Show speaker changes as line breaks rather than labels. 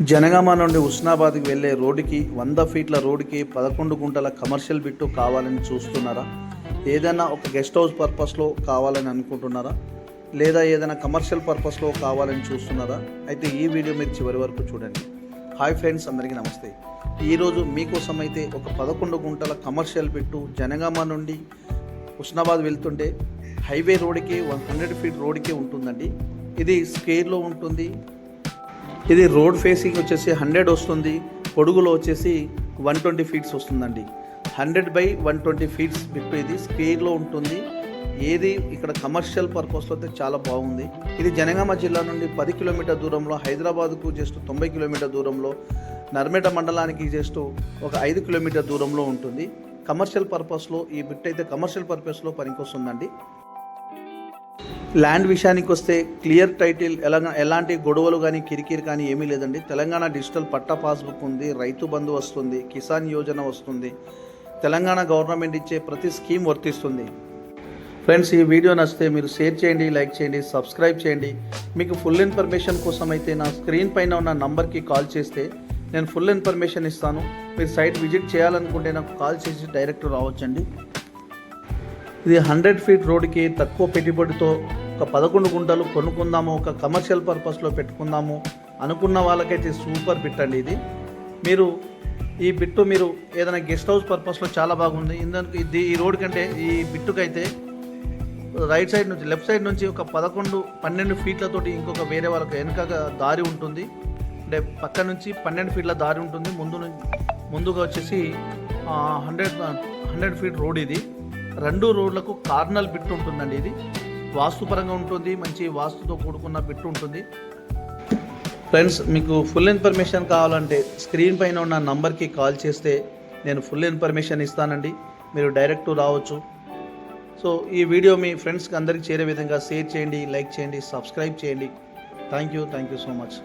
జనగామ నుండి ఉస్నాబాద్కి వెళ్ళే రోడ్డుకి వంద ఫీట్ల రోడ్డుకి పదకొండు గుంటల కమర్షియల్ బిట్టు కావాలని చూస్తున్నారా? ఏదైనా ఒక గెస్ట్ హౌస్ పర్పస్లో కావాలని అనుకుంటున్నారా? లేదా ఏదైనా కమర్షియల్ పర్పస్లో కావాలని చూస్తున్నారా? అయితే ఈ వీడియో మీరు చివరి వరకు చూడండి. హాయ్ ఫ్రెండ్స్ అందరికీ నమస్తే. ఈరోజు మీకోసం అయితే ఒక పదకొండు గుంటల కమర్షియల్ బిట్టు జనగామ నుండి హుస్నాబాద్ వెళ్తుంటే హైవే రోడ్డుకి వన్ హండ్రెడ్ ఫీట్ రోడ్డుకే ఉంటుందండి. ఇది స్కేర్లో ఉంటుంది ఇది రోడ్ ఫేసింగ్ వచ్చేసి హండ్రెడ్ వస్తుంది పొడుగులో వచ్చేసి వన్ ట్వంటీ ఫీట్స్ వస్తుందండి. Hundred by one twenty feets bit ఇది స్క్వేర్లో ఉంటుంది. ఏది ఇక్కడ కమర్షియల్ పర్పస్లో అయితే చాలా బాగుంది. ఇది జనగామ జిల్లా నుండి పది కిలోమీటర్ దూరంలో హైదరాబాద్కు జస్ట్ తొంభై కిలోమీటర్ దూరంలో నర్మేట మండలానికి జస్ట్ ఒక ఐదు కిలోమీటర్ దూరంలో ఉంటుంది. కమర్షియల్ పర్పస్లో ఈ బిట్ అయితే కమర్షియల్ పర్పస్లో పనికొస్తుందండి. ల్యాండ్ విషయానికి వస్తే క్లియర్ టైటిల్ ఎలా ఎలాంటి గొడవలు కానీ కిరికిరి కానీ ఏమీ లేదండి. తెలంగాణ డిజిటల్ పట్టా పాస్బుక్ ఉంది రైతు బంధు వస్తుంది కిసాన్ యోజన వస్తుంది. తెలంగాణ గవర్నమెంట్ ఇచ్చే ప్రతి స్కీమ్ వర్తిస్తుంది. ఫ్రెండ్స్ ఈ వీడియో నచ్చితే మీరు షేర్ చేయండి లైక్ చేయండి సబ్స్క్రైబ్ చేయండి. మీకు ఫుల్ ఇన్ఫర్మేషన్ కోసం అయితే నా స్క్రీన్ పైన ఉన్న నంబర్కి కాల్ చేస్తే నేను ఫుల్ ఇన్ఫర్మేషన్ ఇస్తాను. మీరు సైట్ విజిట్ చేయాలనుకుంటే నాకు కాల్ చేసి డైరెక్ట్ రావచ్చండి. ఇది హండ్రెడ్ ఫీట్ రోడ్కి తక్కువ పెట్టుబడితో ఒక పదకొండు గుంటలు కొనుక్కుందాము ఒక కమర్షియల్ పర్పస్లో పెట్టుకుందాము అనుకున్న వాళ్ళకైతే సూపర్ బిట్ అండి ఇది. మీరు ఈ బిట్టు మీరు ఏదైనా గెస్ట్ హౌస్ పర్పస్లో చాలా బాగుంది. ఇందుకు ఇది ఈ రోడ్ కంటే ఈ బిట్టుకైతే రైట్ సైడ్ నుంచి లెఫ్ట్ సైడ్ నుంచి ఒక పదకొండు పన్నెండు ఫీట్లతోటి ఇంకొక వేరే వాళ్ళకి వెనుకగా దారి ఉంటుంది. అంటే పక్క నుంచి పన్నెండు ఫీట్ల దారి ఉంటుంది. ముందు ముందుగా వచ్చేసి హండ్రెడ్ హండ్రెడ్ ఫీట్ రోడ్ ఇది. రెండు రోడ్లకు కార్నల్ బిట్ ఉంటుందండి ఇది. వాస్తుపరంగా ఉంటుంది మంచి వాస్తుతో కూడుకున్న బిట్ ఉంటుంది. ఫ్రెండ్స్ మీకు ఫుల్ ఇన్ఫర్మేషన్ కావాలంటే స్క్రీన్ పైన ఉన్న నంబర్కి కాల్ చేస్తే నేను ఫుల్ ఇన్ఫర్మేషన్ ఇస్తానండి. మీరు డైరెక్ట్ రావచ్చు. సో ఈ వీడియో మీ ఫ్రెండ్స్కి అందరికీ చేరే విధంగా షేర్ చేయండి లైక్ చేయండి సబ్స్క్రైబ్ చేయండి. Thank you thank you so much